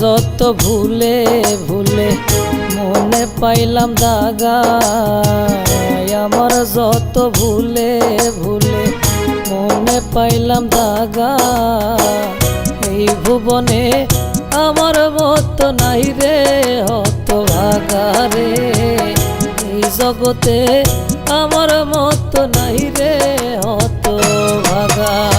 যত ভুলে ভুলে মনে পাইলাম দাগা আমার যত ভুলে ভুলে মনে পাইলাম দাগা এই ভুবনে আমার মতো নাই রে, হত ভাগা রে। এই জগতে আমার মতো নাই রে, হত ভাগা।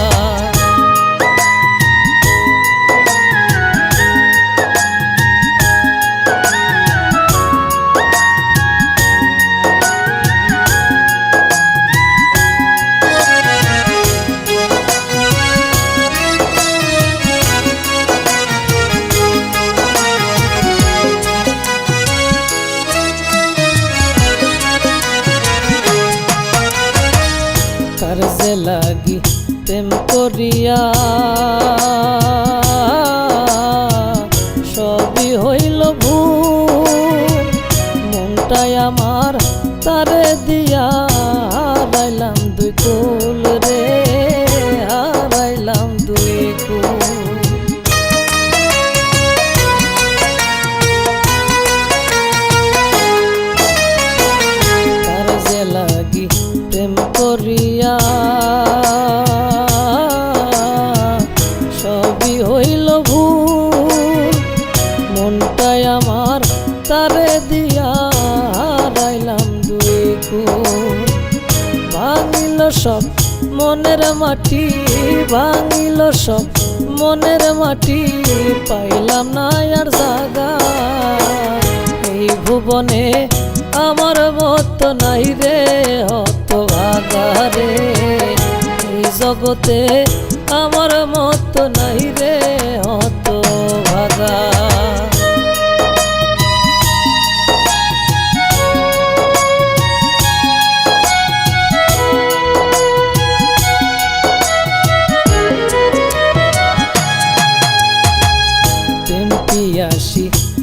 লাগি প্রেম করিয়া। সবই হইল ভূ মনটাই আমার তারে দিয়া। কুল ভাঙিল সব মনের মাটি, ভাঙিল সব মনের মাটি, পাইলাম না আর জাগা। এই ভুবনে আমার মতো নাই রে হত ভাগা রে। এই জগতে আমার মতো নাই রে।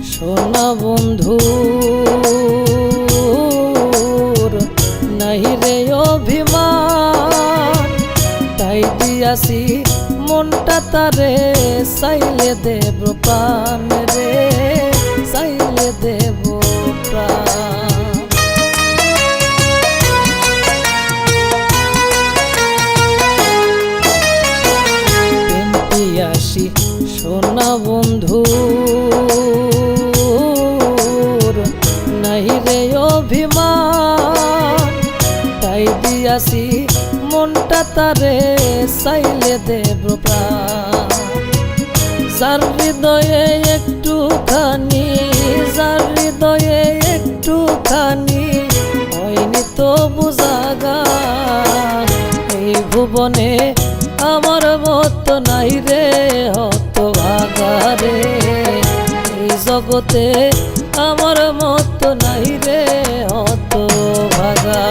সোনা বন্ধু, নাই রে অভিমান। তাই দিয়াছি মনটা তারে সাইলে দেব প্রাণ রে সাইলে দেব মনটা তারে চাইলে দেব প্রাণ। যার হৃদয়ে একটু খানি যার হৃদয়ে একটু খানি হয়নি তো বুঝাগা এই ভুবনে আমার মতো নাই রে হত ভাগা রে। এই জগতে আমার মতো নাই রে হত ভাগা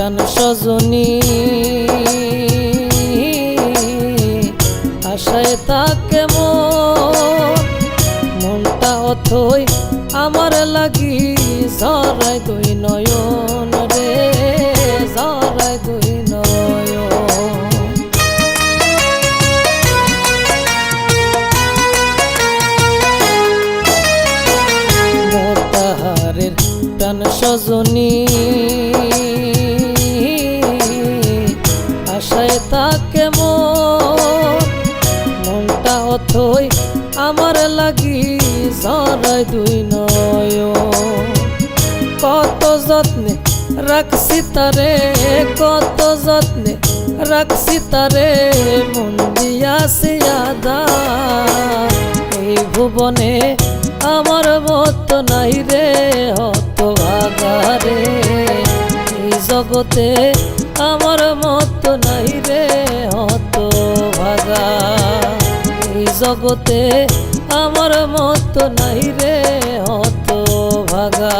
প্রাণ সজনী। আশায় তাকে মন, মনটা অথই আমার লাগি। জরাই দুই নয়ন রে জরাই দুই নয়ন। মোতাহারের প্রাণ সজনী। অথই আমার লাগি জরাই দুই নয় কত যত্নে রাখছি তারে, কত যত্নে রাখছি তারে, মন দিয়াছি আদা। এই ভুবনে আমার মতো নাই রে হত ভাগা রে। এই জগতে আমার মতো নাই রে হত ভাগা জগতে আমার মতো নাই রে হত ভাগা।